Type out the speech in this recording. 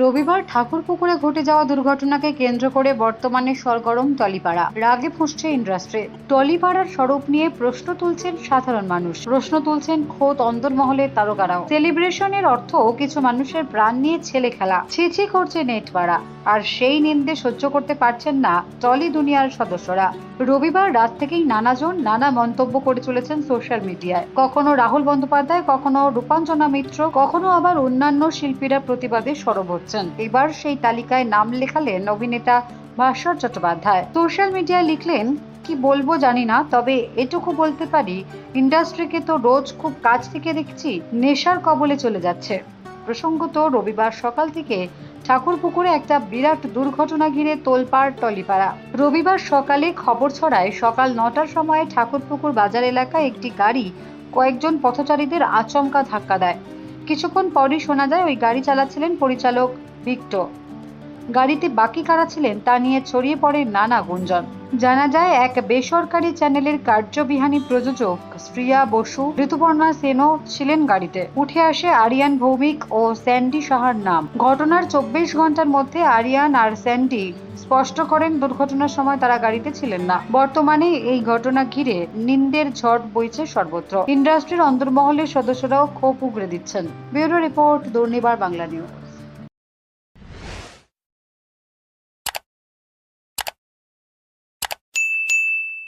রবিবার ঠাকুরপুকুরে ঘটে যাওয়া দুর্ঘটনাকে কেন্দ্র করে বর্তমানে সরগরম টলিপাড়া। রাগে ফুসছে ইন্ডাস্ট্রি। টলিপাড়ার স্বরূপ নিয়ে প্রশ্ন তুলছেন সাধারণ মানুষ। প্রশ্ন তুলছেন খোদ অন্দরমহলের তারকারাও। সেলিব্রেশনের অর্থ কিছু মানুষের প্রাণ নিয়ে ছেলে খেলা। ছিছি করছে নেটপাড়া আর সেই নিন্দে সহ্য করতে পারছেন না টলি দুনিয়ার সদস্যরা। রবিবার রাত থেকেই নানাজন নানা মন্তব্য করে চলেছেন সোশ্যাল মিডিয়ায়। কখনো রাহুল বন্দ্যোপাধ্যায়, কখনো রূপাঞ্জনা মিত্র, কখনো আবার অন্যান্য শিল্পীরা প্রতিবাদে সরব হচ্ছেন এবার সেই তালিকায় নাম লেখালেন অভিনেতা ভাস্কর চট্টোপাধ্যায়। সোশ্যাল মিডিয়ায় লিখলেন, কি বলব জানি না, তবে এটুকু বলতে পারি, ইন্ডাস্ট্রিকে তো রোজ খুব কাছ থেকে দেখছি, নেশার কবলে চলে যাচ্ছে। প্রসঙ্গত রবিবার সকাল থেকে ঠাকুরপুকুরে একটা বিরাট দুর্ঘটনা ঘিরে তোলপাড় টলিপাড়া। রবিবার সকালে খবর ছড়ায়, সকাল নটার সময় ঠাকুরপুকুর বাজার এলাকায় একটি গাড়ি কয়েকজন পথচারীদের আচমকা ধাক্কা দেয়। কিছুক্ষণ পরই শোনা যায় ওই গাড়ি চালাচ্ছিলেন পরিচালক ভিক্টো গাড়িতে বাকি কারা ছিলেন তা নিয়ে ছড়িয়ে পড়ে নানা গুঞ্জন। জানা যায়, এক বেসরকারি চ্যানেলের কার্যবিহানী প্রযোজক শ্রিয়া বসু, ঋতুপর্ণা সেনও ছিলেন গাড়িতে। উঠে আসে আরিয়ান ভৌমিক ও স্যান্ডি সাহার নাম। ঘটনার চব্বিশ ঘণ্টার মধ্যে আরিয়ান আর স্যান্ডি স্পষ্ট করেন, দুর্ঘটনার সময় তারা গাড়িতে ছিলেন না। বর্তমানে এই ঘটনা ঘিরে নিন্দের ঝড় বইছে সর্বত্র। ইন্ডাস্ট্রির অন্তর্মহলের সদস্যরাও ক্ষোভ উগড়ে দিচ্ছেন। Bureau report Durnibar Bangla news.